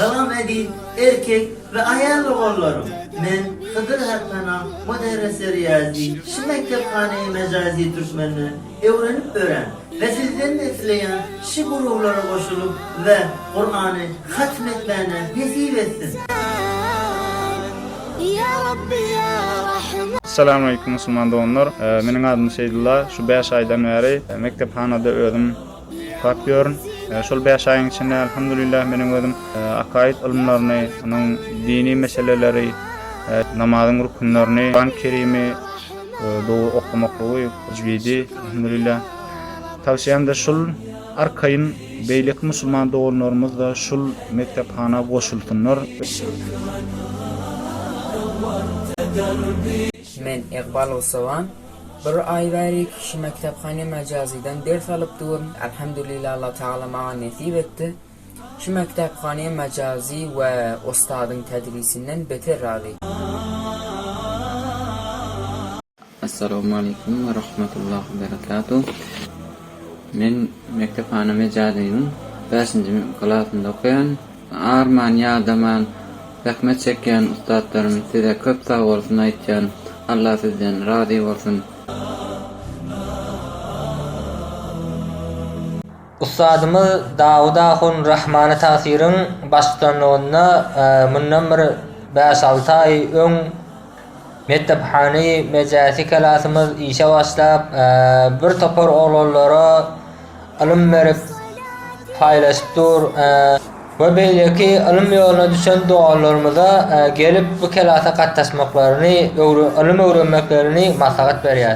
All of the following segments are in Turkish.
Salam edin erkek ve ayarlı kollarım. Men Hıdır Hatmana Müderrese Riyazi Şu Mektebhane-i Mecazi Türkmenini öğrenip öğren ve sizden nesleyen şu gruplara koşulup ve Kur'an'ı hatmetlerine nesip etsin. Assalamu alaikum Müslüman doğanlar. Benim ee, adım Seydullah. Şu 5 aydan beri e, mektephanada öğrendim. Kalkıyorum. E, Şol 5 ayın içinde elhamdülillah menin özüm e, akaid ilimlerini, onun dini meseleleri, e, namazın rukunlarını, Kur'an-ı Kerim'i e, doğu okumaklığı, tecvidi elhamdülillah. Tavsiyem de şol arkayın beylik musulman doğanlarımız da şol mektephana koşulsunlar. Men Iqbal Usavan bir ay beri kişi mektepxane mecaziden ders alıp durum. Elhamdülillah Allah Teala bana nasip etti. Şu mektepxane mecazi ve ustadın tedrisinden beter razı. Assalamu alaikum ve rahmetullahi ve berekatuh. Men mektepxana mecadiyim. 5. klasında okuyan. Arman yadaman rahmet çeken ustadlarım size köp sağ olsun aytcan. Allah sizden razı olsun. Ustadımız Davud Ahun Rahmanı tasirin başkanlığına e, bundan bir 5-6 ay ön mektephanı mecasi kelasımız işe başlap e, bir topar oğullara ilim verip paylaşıp dur e, ve belki ilim yoluna düşen dualarımıza e, gelip bu kelasa katlaşmaklarını, ilim öğrenmeklerini maslahat veriyor.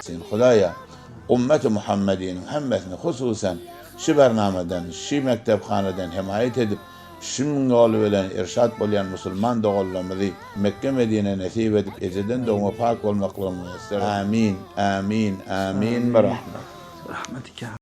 Sen Xudaya ümmeti Muhammedin hemmesini hususen şu bernameden, şu mektephaneden himayet edip Şimdi olu bilen irşat bolyan musulman doğullamızı Mekke Medine nasip edip eceden doğuma pak olmaklarını ister. Amin, amin, amin. Rahmet.